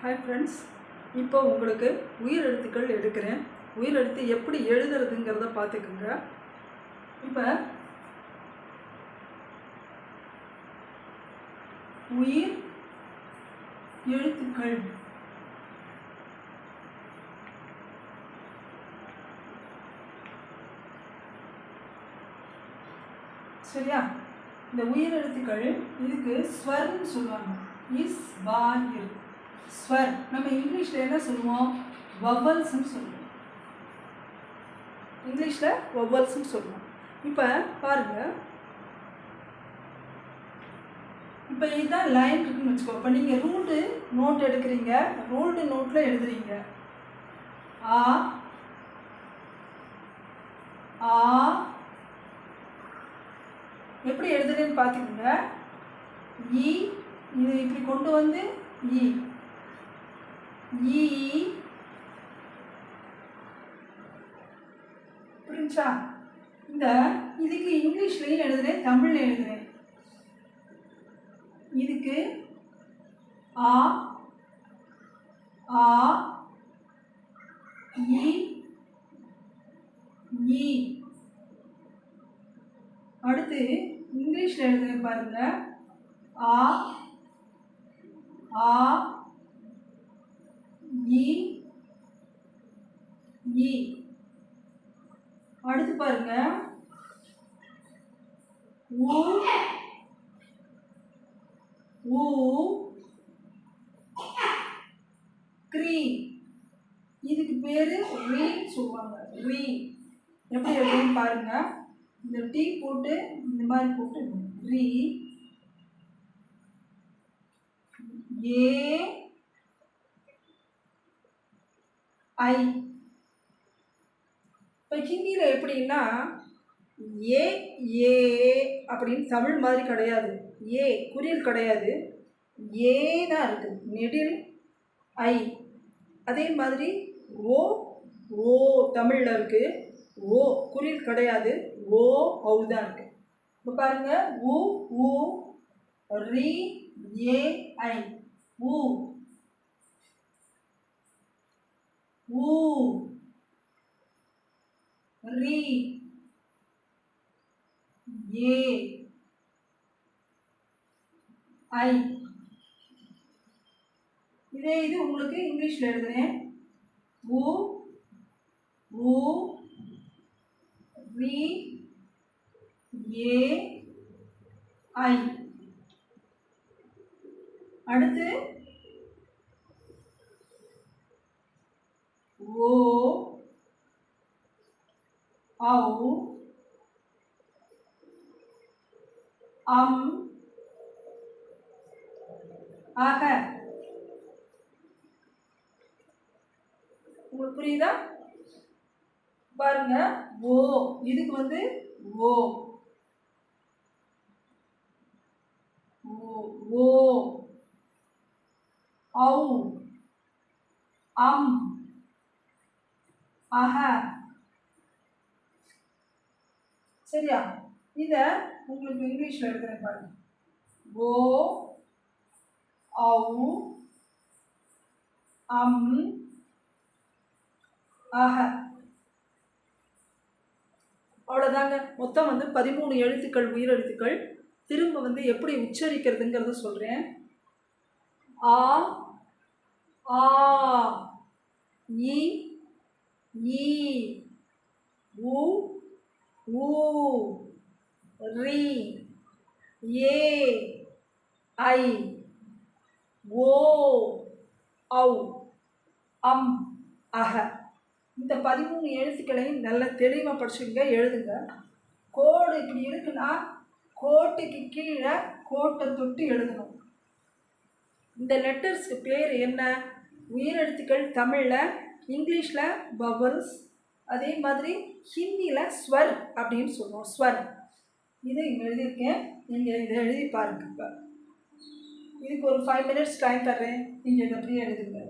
Hi friends இப்போ உங்களுக்கு உயிர் எழுத்துக்கள் எடுக்கிறேன். உயிர் எழுத்து எப்படி எழுதுறதுங்கிறத பார்த்துக்குங்க. இப்போ உயிர் எழுத்துக்கள். சரியா? இந்த உயிர் எழுத்துக்கள் இதுக்கு ஸ்வர்ன்னு சொல்லுவாங்க. இஸ் வா இர். ஸ்வர் நம்ம இங்கிலீஷில் என்ன சொல்லுவோம்? வவல்ஸ்னு சொல்லுவோம். இங்கிலீஷில் வவல்ஸ்னு சொல்லுவோம். இப்போ பாருங்கள் இப்போ இதுதான் லைன் இருக்குன்னு வச்சுக்கோ. இப்போ நீங்கள் ரூல்டு நோட் எடுக்கிறீங்க. ரூல்டு நோட்டில் எழுதுறீங்க. ஆ ஆ எப்படி எழுதுறேன்னு பார்த்துக்கோங்க இ இது இப்படி கொண்டு வந்து இ. ஈ புரிஞ்சா? இந்த இதுக்கு இங்கிலீஷ்லையும் எழுதுறேன் தமிழ்ல எழுதுறேன் இதுக்கு ஆ ஆ இ இ அடுத்து இங்கிலீஷில் எழுதுறேன் பாருங்க. ஆ ஆ இ இ அடுத்து பாருங்க. ஊ ஊ க்ரீ. இதுக்கு பேர் ரீன்னு சொல்லுவாங்க. ரீ. எப்படி எப்படின்னு பாருங்க. இந்த டீ போட்டு இந்த மாதிரி போட்டு. ரீ. ஏ ஐ. இப்போ ஹிந்தியில் எப்படின்னா ஏ ஏ அப்படின்னு தமிழ் மாதிரி கிடையாது. ஏ குறியல் கிடையாது. ஏ தான் இருக்குது நெடில் ஐ. அதே மாதிரி ஓ ஓ தமிழில் இருக்குது ஓ குறியல் கிடையாது. ஓ ஔ தான் இருக்குது இப்போ பாருங்க. உ உ ரி ஏ ஐ. ஊ ஊ ரி ஏ ஐ இதே இது உங்களுக்கு இங்கிலீஷில் எழுதுறேன் ஊ ஊ ரி ஏ ஐ அடுத்து ஓ ஔ அம் ஆக உங்களுக்கு புரியுதா? பாருங்க ஓ. இதுக்கு வந்து ஓ. ஓ ஓ. ஔ அம். அஹ சரியா? இதை உங்களுக்கு இங்கிலீஷில் எழுதுறேன் பாருங்க. ஓ ஔ அம் ஆஹ அவ்வளோதாங்க மொத்தம் வந்து பதிமூணு எழுத்துக்கள் உயிரெழுத்துக்கள். திரும்ப வந்து எப்படி உச்சரிக்கிறதுங்கிறத சொல்கிறேன் ஆ ஆ இ ஈ உ ஊ ரி ஏ ஐ ஓ ஔ அம் அஹ. இந்த பதிமூணு எழுத்துக்களையும் நல்லா தெளிவாக படிச்சுங்க எழுதுங்க. கோடு இப்படி இருக்குன்னா கோட்டுக்கு கீழே கோட்டை தொட்டு எழுதணும். இந்த லெட்டர்ஸ்க்கு பேர் என்ன? உயிரெழுத்துக்கள் தமிழில் இங்கிலீஷில் பவல்ஸ் அதே மாதிரி ஹிந்தியில் ஸ்வர் அப்படின்னு சொல்லுவோம் ஸ்வர். இதை இங்கே எழுதியிருக்கேன். நீங்கள் இதை எழுதி பாருங்க இப்போ. இதுக்கு ஒரு ஃபைவ் மினிட்ஸ் டைம் தர்றேன். நீங்கள் இதை அப்படியே எழுதுங்க.